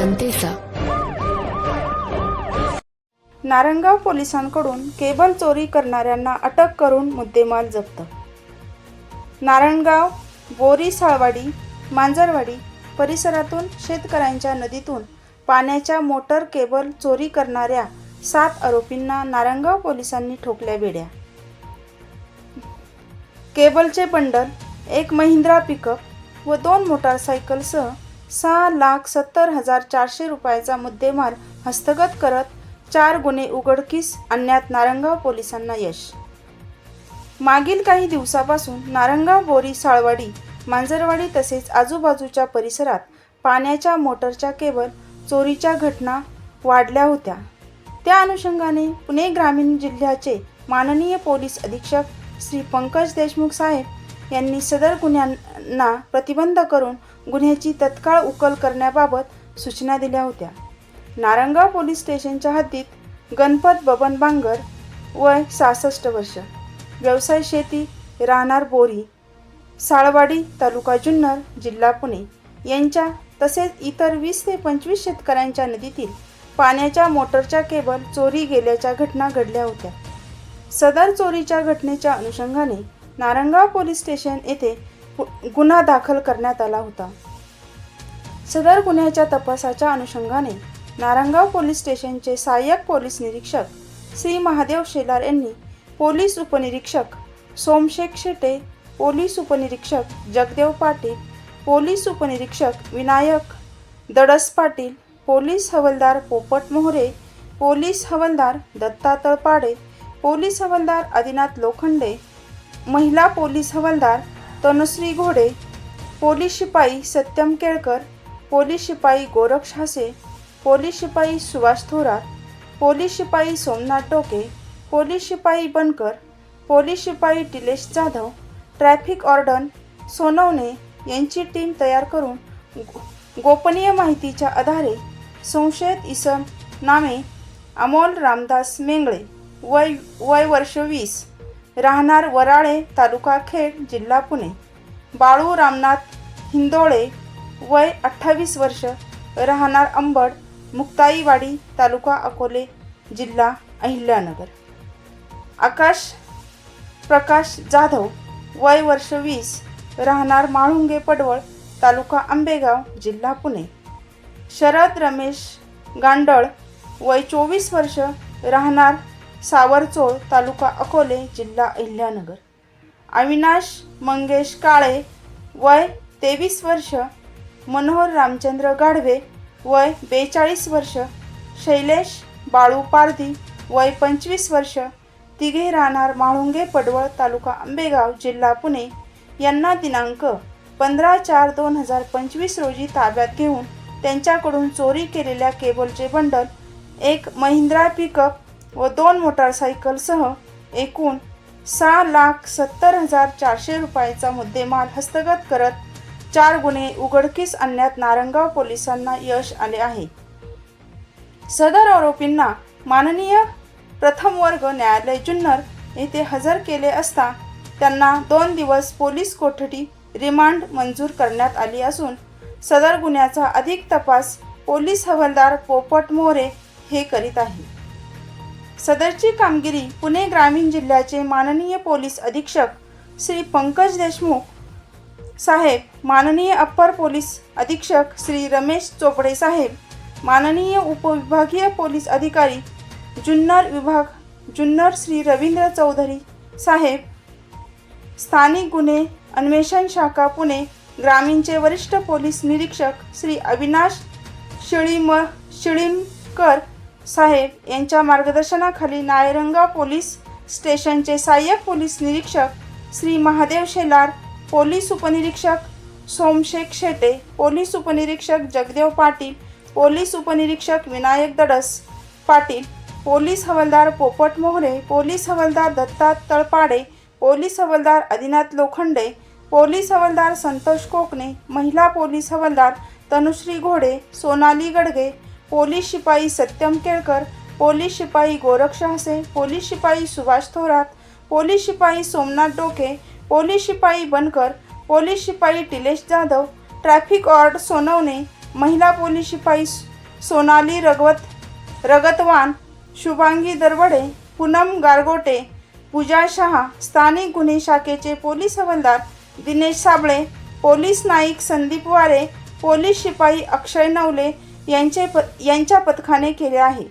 जनतेचा. नारंगाव पोलिसांकडून केबल चोरी करणाऱ्यांना अटक करून मुद्देमाल जप्त. नारायणगाव बोरी साळवाडी मांजरवाडी परिसरातून शेतकऱ्यांच्या नदीतून पाण्याच्या मोटर केबल चोरी करणाऱ्या सात आरोपींना नारायणगाव पोलिसांनी ठोकल्या बेड्या केबलचे बंडल एक महिंद्रा पिकअप व दोन मोटारसायकलसह सहा लाख सत्तर हजार चारशे रुपयाचा मुद्देमाल हस्तगत करत चार गुन्हे उघडकीस आणण्यात नारंगाव पोलिसांना यश. मागील काही दिवसापासून नारंगाव बोरी साळवाडी मांजरवाडी तसेच आजूबाजूच्या परिसरात पाण्याच्या मोटरच्या केबल चोरीच्या घटना वाढल्या होत्या. त्या अनुषंगाने पुणे ग्रामीण जिल्ह्याचे माननीय पोलीस अधीक्षक श्री पंकज देशमुख साहेब यांनी सदर गुन्ह्यांना प्रतिबंध करून गुन्ह्याची तत्काळ उकल करण्याबाबत सूचना दिल्या होत्या. नारंगाव पोलीस स्टेशनच्या हद्दीत गणपत बबन बांगर वय सहासष्ट वर्ष. व्यवसाय शेती राहणार बोरी साळवाडी तालुका जुन्नर जिल्हा पुणे. यांच्या तसेच इतर वीस ते पंचवीस शेतकऱ्यांच्या नदीतील पाण्याच्या मोटरच्या केबल चोरी गेल्याच्या घटना घडल्या होत्या. सदर चोरीच्या घटनेच्या अनुषंगाने नारंगाव पोलीस स्टेशन येथे गुन्हा दाखल करण्यात आला होता. सदर गुन्ह्याच्या तपासाच्या अनुषंगाने नारंगाव पोलीस स्टेशनचे सहाय्यक पोलीस निरीक्षक श्री महादेव शेलार यांनी पोलीस उपनिरीक्षक सोमशेख शेटे पोलीस उपनिरीक्षक जगदेव पाटील पोलीस उपनिरीक्षक विनायक दडस पाटील पोलीस हवालदार पोपट मोहरे पोलीस हवालदार दत्ता तळपाडे पोलीस हवालदार आदिनाथ लोखंडे महिला पोलीस हवालदार तनुश्री घोडे पोलीस शिपाई सत्यम केळकर पोलीस शिपाई गोरक्ष हासे पोलीस शिपाई सुभाष थोरात पोलीस शिपाई सोमनाथ टोके पोलीस शिपाई बनकर पोलीस शिपाई टिलेश जाधव ट्रॅफिक ऑर्डन सोनवणे यांची टीम तयार करून गो- गोपनीय माहितीच्या आधारे संशयित इसम नामे अमोल रामदास मेंगळे वय वय वर्ष वीस. राहणार वराळे तालुका खेड जिल्हा पुणे. बाळू रामनाथ हिंदोळे वय अठ्ठावीस वर्ष राहणार अंबड मुक्ताईवाडी तालुका अकोले जिल्हा अहिल्यानगर. आकाश प्रकाश जाधव वय वर्ष वीस राहणार माळुंगे पडवळ तालुका आंबेगाव जिल्हा पुणे. शरद रमेश गांडळ वय चोवीस वर्ष राहणार सावरचोळ तालुका अकोले जिल्हा अहिल्यानगर अविनाश मंगेश काळे वय तेवीस वर्ष मनोहर रामचंद्र गाढवे वय बेचाळीस वर्ष शैलेश बाळू पारधी वय पंचवीस वर्ष तिघे राहणार म्हाळुंगे पडवळ तालुका आंबेगाव जिल्हा पुणे. यांना दिनांक पंधरा चार दोन हजार पंचवीस रोजी ताब्यात घेऊन त्यांच्याकडून चोरी केलेल्या केबलचे बंडल एक महिंद्रा पिकअप व दोन मोटारसायकलसह एकूण सहा लाख सत्तर हजार चारशे रुपयाचा मुद्देमाल हस्तगत करत चार गुन्हे उघडकीस आणण्यात नारंगाव पोलिसांना यश आले आहे. सदर आरोपींना माननीय प्रथम वर्ग न्यायालय जुन्नर येथे हजर केले असता त्यांना दोन दिवस पोलीस कोठडी रिमांड मंजूर करण्यात आली असून सदर गुन्ह्याचा अधिक तपास पोलीस हवालदार पोपट मोरे हे करीत आहे सदरची कामगिरी पुणे ग्रामीण जिल्ह्याचे माननीय पोलीस अधीक्षक श्री पंकज देशमुख साहेब माननीय अप्पर पोलीस अधीक्षक श्री रमेश चोपडे साहेब माननीय उपविभागीय पोलीस अधिकारी जुन्नर विभाग जुन्नर श्री रवींद्र चौधरी साहेब स्थानिक गुन्हे अन्वेषण शाखा पुणे ग्रामीणचे वरिष्ठ पोलीस निरीक्षक श्री अविनाश शिळीम शिळीमकर साहेब यांच्या मार्गदर्शनाखाली नायरंगा पोलीस स्टेशनचे सहाय्यक पोलीस निरीक्षक श्री महादेव शेलार पोलीस उपनिरीक्षक सोमशेख शेटे पोलीस उपनिरीक्षक जगदेव पाटील पोलीस उपनिरीक्षक विनायक दडस पाटील पोलीस हवालदार पोपट मोहरे पोलीस हवालदार दत्ता तळपाडे पोलीस हवालदार आदिनाथ लोखंडे पोलीस हवालदार संतोष कोकणे महिला पोलीस हवालदार तनुश्री घोडे सोनाली गडगे पोलीस शिपाई सत्यम केळकर पोलीस शिपाई गोरक्ष हसे पोलीस शिपाई सुभाष थोरात पोलीस शिपाई सोमनाथ डोके पोलीस शिपाई बनकर पोलीस शिपाई टिलेश जाधव ट्रॅफिक ऑर्ड सोनवणे महिला पोलीस शिपाई सोनाली रगवत रगतवान शुभांगी दरवडे पूनम गारगोटे पूजा शहा स्थानिक गुन्हे शाखेचे पोलीस हवालदार दिनेश साबळे पोलीस नाईक संदीप वारे पोलीस शिपाई अक्षय नवले यांचे प यांच्या पथकाने केले आहे.